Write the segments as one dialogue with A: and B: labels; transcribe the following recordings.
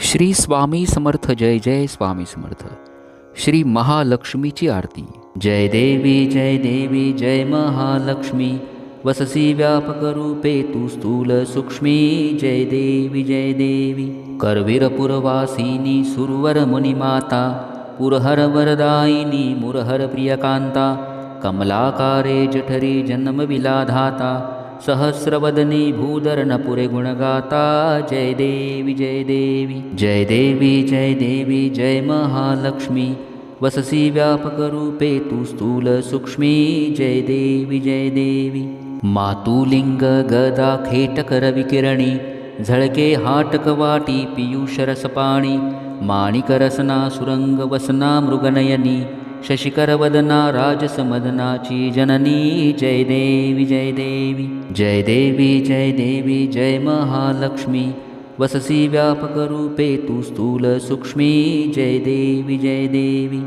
A: श्री स्वामी समर्थ जय जय स्वामी समर्थ. श्री महालक्ष्मीची आरती. जय देवी जय देवी जय महालक्ष्मी. वससी व्यापक रूपे तू स्थूल सूक्ष्मी. जय देवी जय देवी. करवीरपुरवासिनी सुरवर मुनिमाता. पुरहर वरदायिनी मुरहर प्रियकांता. कमलाकारे जठरी जन्मविलाधाता सहस्रवदनी भूधरणपुरे गुणगाता। जय देवी जय देवी। जय देवी जय देवी जय महालक्ष्मी। वससी व्यापकरूपे तू स्थूल सूक्ष्मी। जय देवी जय देवी। मातुलिंग गदा खेटकर विकिरणी झळके हाटक वाटी पियुषरसपाणी माणिकरसना सुरंग वसना मृगनयनी। शशिकरवदना राजसमदनाची जननी जय देवी जय देवी जय देवी जय देवी जय महालक्ष्मी वससी व्यापकरूपे तू स्थूल सूक्ष्मी जय देवी जय देवी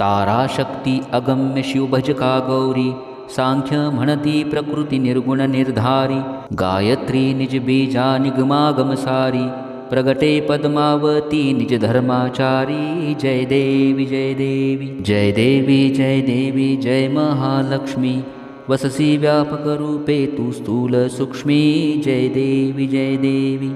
A: ताराशक्ती अगम्य शिवभजका गौरी सांख्य म्हणती प्रकृती निर्गुण निर्धारी गायत्री निज बीजा निगमागमसारी प्रगटे पद्मावती, निज धर्माचारी। जय देवी जय देवी जय देवी जय देवी, जय महालक्ष्मी। वससी व्यापकरूपे तू स्थूल सूक्ष्मी। जय देवी जय देवी।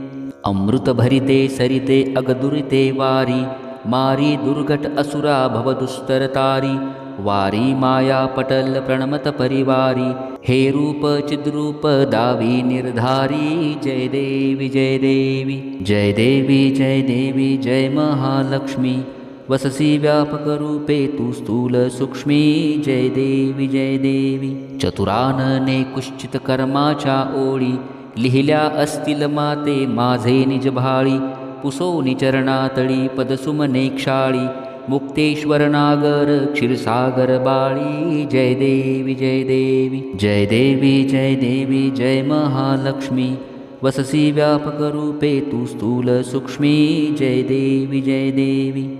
A: अमृतभरिते सरिते, अगदुरिते वारी। मारी दुर्घट असुरा भवदुस्तरतारी वारी माया पटल प्रणमत परिवारी हे रूप चिद्रूप दावी निर्धारी जय देवी जय देवी जय देवी जय देवी जय महालक्ष्मी वससी व्यापकरूपे तू स्थूल सूक्ष्मी जय देवी जय देवी चतुरानने कुश्चित कर्माच्या ओळी लिहिल्या असतील माते माझे निज भाळी पुसोनी चरणातळी पदसुमने क्षाळी मुक्तेश्वर नागर क्षीरसागर बाळी जय देवी जय देवी। जय देवी जय देवी, जय महालक्ष्मी। वससी व्यापकरूपे तू स्थूल सूक्ष्मी। जय देवी जय देवी।